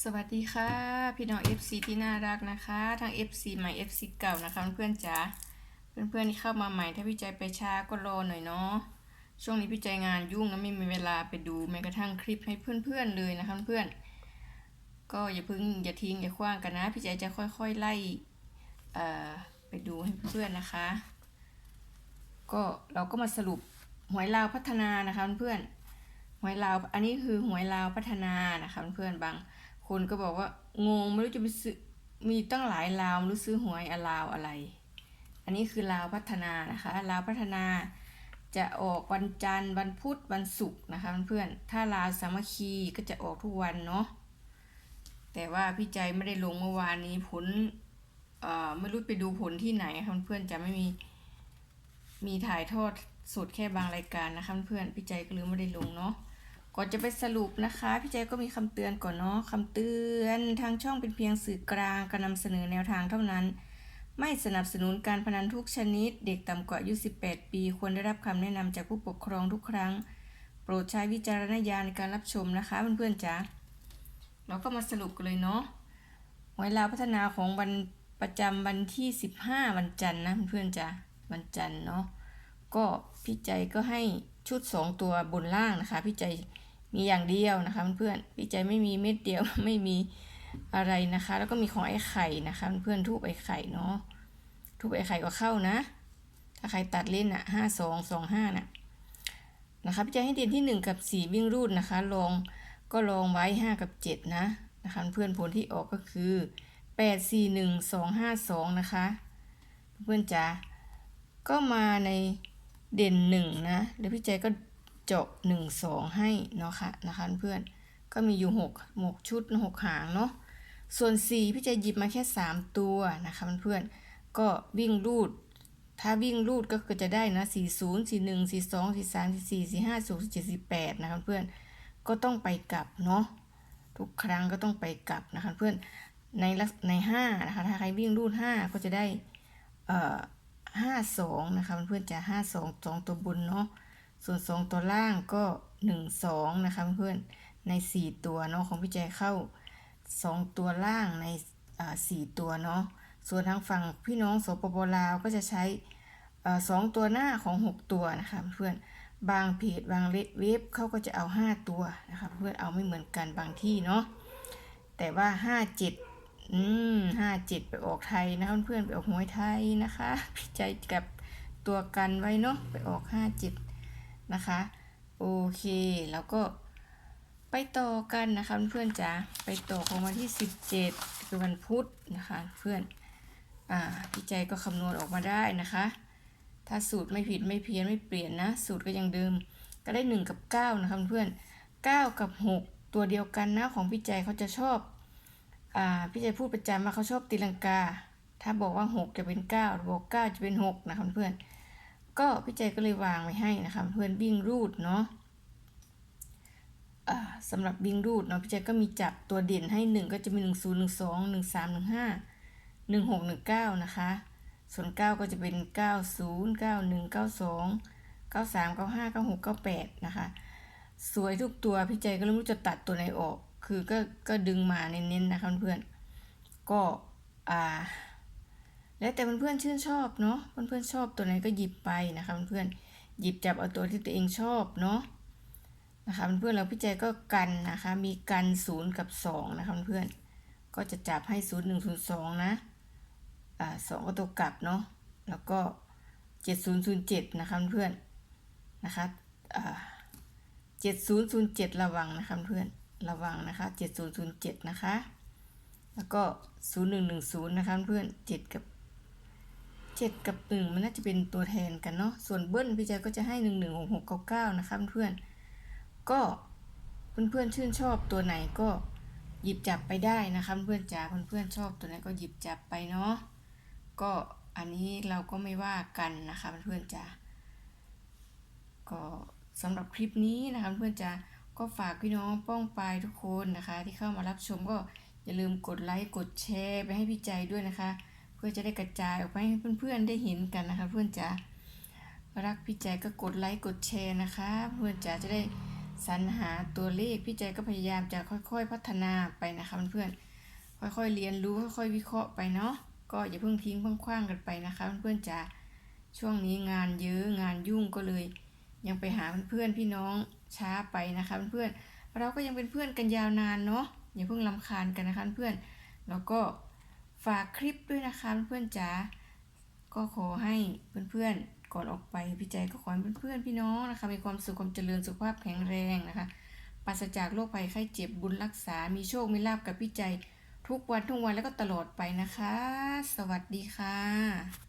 สวัสดีค่ะ พี่น้อง FC ที่น่ารักนะคะ ทั้ง FC ใหม่ FC เก่านะคะ เพื่อนๆจ๋าเพื่อนๆที่เข้ามาใหม่ถ้าพี่ใจไปช้าก็รอหน่อยเนาะช่วงนี้พี่ใจงานยุ่งนะไม่มีเวลาไปดูแม้กระทั่งคลิปให้เพื่อนๆเลยนะคะเพื่อนๆก็อย่าเพิ่งอย่าทิ้งอย่าคว้างกันนะ พี่ใจจะค่อยๆไล่เอ่ไปดูให้เพื่อนๆนะคะ ก็เราก็มาสรุปหวยลาวพัฒนานะคะเพื่อนๆหวยลาวอันนี้คือหวยลาวพัฒนานะคะเพื่อนๆบาง คนก็บอกว่างงไม่รู้จะไปซื้อมีตั้งหลายลาวไม่รู้ซื้อหวยอะลาวอะไร อันนี้คือลาวพัฒนานะคะลาวพัฒนาจะออกวันจันทร์วันพุธวันศุกร์นะคะเพื่อนๆถ้าลาวสามัคคีก็จะออกทุกวันเนาะแต่ว่าพี่ใจไม่ได้ลงเมื่อวานนี้ผลเอ่อไม่รู้ไปดูผลที่ไหนค่ะเพื่อนๆจะไม่มีมีถ่ายทอดสดแค่บางรายการนะคะเพื่อนๆพี่ใจก็เลยไม่ได้ลงเนาะ ก่อนจะไปสรุปนะคะ พี่แจ๊ก็มีคำเตือนก่อนเนาะคำเตือนทางช่องเป็นเพียงสื่อกลางการนำเสนอแนวทางเท่านั้น ไม่สนับสนุนการพนันทุกชนิด เด็กต่ำกว่าอายุ 18 ปี ควรได้รับคำแนะนำจากผู้ปกครองทุกครั้ง โปรดใช้วิจารณญาณในการรับชมนะคะเพื่อนๆจ๋าเราก็มาสรุปกันเลยเนาะหวยลาวพัฒนาของวันประจำวันที่ 15 วันจันทร์นะเพื่อนๆจ๋าวันจันทร์เนาะก็พี่ใจก็ให้ชุด 2 ตัวบนล่างนะคะ พี่ใจ มีอย่างเดียวนะคะเพื่อนๆพี่ใจไม่มีเม็ดเดียวไม่มีอะไรนะคะ แล้วก็มีของไอ้ไข่นะคะเพื่อนๆทูบไอ้ไข่เนาะทูบไอ้ไข่ก็เข้านะถ้าใครตัดเล่นอะห้าสองสองห้าน่ะนะคะพี่ใจให้เด่นที่หนึ่งกับสี่วิ่งรูดนะคะลองก็ลองไว้ห้ากับเจ็ดนะนะคะเพื่อนผลที่ออกก็คือแปดสี่หนึ่งสองห้าสองนะคะเพื่อนจ๋าก็มาในเด่นหนึ่งนะแล้วพี่ใจก็ เจาะหนึ่งสองให้เนาะค่ะนะคะเพื่อนก็มีอยู่หกชุดหกหางเนาะส่วนสี่พี่จะหยิบมาแค่สามตัวนะคะเพื่อนก็วิ่งรูด ถ้าวิ่งรูดก็คือจะได้นะสี่ศูนย์สี่หนึ่งสี่สองสี่สามสี่สี่สี่ห้าสี่เจ็ดสี่แปดนะคะเพื่อนก็ต้องไปกลับเนาะทุกครั้งก็ต้องไปกลับนะคะเพื่อนในในห้านะคะถ้าใครวิ่งรูดห้าก็จะได้เอ่อห้าสองนะคะเพื่อนๆจะห้าสองสองตัวบนเนาะ ส่วนสองตัวล่างก็หนึ่งสองนะคะเพื่อนในสี่ตัวเนาะของพี่แจเข้าสองตัวล่างในสี่ตัวเนาะส่วนทางฝั่งพี่น้องโสปปลาวก็จะใช้อ่สองตัวหน้าของหกตัวนะคะเพื่อนบางเพจบางเว็บเขาก็จะเอาห้าตัวนะคะเพื่อนเอาไม่เหมือนกันบางที่เนาะแต่ว่าห้าจ็ดอืมห้าจ็ดไปออกไทยนะเพื่อนๆไปออกหวยไทยนะคะพี่ใจกับตัวกันไว้เนาะไปออกห้าเจ็ด นะคะ โอเคแล้วก็ไปต่อกันนะคะเพื่อนๆจ๋าไปต่อของวันที่ 17 คือวันพุธนะคะเพื่อนอ่าพี่ใจก็คำนวณออกมาได้นะคะ ถ้าสูตรไม่ผิดไม่เพี้ยนไม่เปลี่ยนนะ สูตรก็ยังเดิมก็ได้ 1 กับ 9 นะคะเพื่อน9 กับ 6 ตัวเดียวกันนะของพี่ใจเขาจะชอบอ่าพี่ใจพูดประจำว่าเขาชอบตีลังกา ถ้าบอกว่า 6 จะเป็น 9บอก9จะเป็น 6 นะคะเพื่อนๆ ก็พี่ใจก็เลยวางไว้ให้นะคะเพื่อนวิ่งรูดเนาะสำหรับวิ่งรูดเนาะพี่ใจก็มีจับตัวเด่นให้หนึ่งก็จะมีหนึ่งศูนย์หนึ่งสองหนึ่งสามหนึ่งห้าหนึ่งหกหนึ่งเก้านะคะ ส่วนเก้าก็จะเป็นเก้าศูนย์เก้าหนึ่งเก้าสองเก้าสามเก้าห้าเก้าหกเก้าแปดนะคะ สวยทุกตัวพี่ใจก็ไม่รู้จะตัดตัวไหนออก คือก็ก็ดึงมาเน้นๆนะคะเพื่อนก็อ่า แล้วแต่เพื่อนๆชื่นชอบเนาะเพื่อนๆชอบตัวไหนก็หยิบไปนะคะเพื่อนๆหยิบจับเอาตัวที่ตัวเองชอบเนาะนะคะเพื่อนๆเราพี่แจก็กันนะคะ มีกันศูนย์กับสองนะคะเพื่อนๆก็จะจับให้ศูนย์หนึ่งศูนย์สองนะอ่าสองก็ตัวกลับเนาะแล้วก็เจ็ดศูนย์ศูนย์เจ็ดนะคะเพื่อนนะคะอ่าเจ็ดศูนย์ศูนย์เจ็ดระวังนะคะเพื่อนระวังนะคะเจ็ดศูนย์ศูนย์เจ็ดนะคะ แล้วก็ศูนย์หนึ่งหนึ่งศูนย์นะคะเพื่อนเจ็ดกับ เจ็ดกับหนึ่งมันน่าจะเป็นตัวแทนกันเนาะ ส่วนเบิ้ลพี่แจก็จะให้หนึ่งหนึ่งหกหกเก้าเก้านะคะเพื่อนก็เพื่อนๆชื่นชอบตัวไหนก็หยิบจับไปได้นะคะเพื่อนจ๋าเพื่อนๆชอบตัวไหนก็หยิบจับไปเนาะ ก็อันนี้เราก็ไม่ว่ากันนะคะเพื่อนจ๋าก็สำหรับคลิปนี้นะคะเพื่อนจ๋าก็ฝากพี่น้องป้องปายทุกคนนะคะ ที่เข้ามารับชมก็อย่าลืมกดไลค์กดแชร์ไปให้พี่ใจด้วยนะคะ พื่อจะได้กระจายออกไปให้เพื่อนๆได้เห็นกันนะคะ เพื่อนจ๋ารักพี่ใจก็กดไลค์กดแชร์นะคะ เพื่อนจ๋าจะได้สรรหาตัวเลขพี่ใจก็พยายามจะค่อยๆ พัฒนาไปนะคะเพื่อนๆค่อยๆเรียนรู้ค่อยๆวิเคราะห์ไปเนาะก็อย่าเพิ่งทิ้งเพิ่งคว้างกันไปนะคะเพื่อนๆจ๋าช่วงนี้งานเยอะงานยุ่งก็เลย ยังไปหาเพื่อนๆพี่น้องช้าไปนะคะเพื่อนๆเราก็ยังเป็นเพื่อนกันยาวนานเนาะอย่าเพิ่งลำคาญกันนะคะเพื่อนๆแล้วก็ ฝากคลิปด้วยนะคะเพื่อนๆจ๋าก็ขอให้เพื่อนๆก่อนออกไปพี่ใจก็ขอให้เพื่อนๆพี่น้องนะคะ มีความสุขความเจริญสุขภาพแข็งแรงนะคะปราศจากโรคภัยไข้เจ็บบุญรักษา มีโชค มีลาบกับพี่ใจ ทุกวันทุกวันแล้วก็ตลอดไปนะคะ สวัสดีค่ะ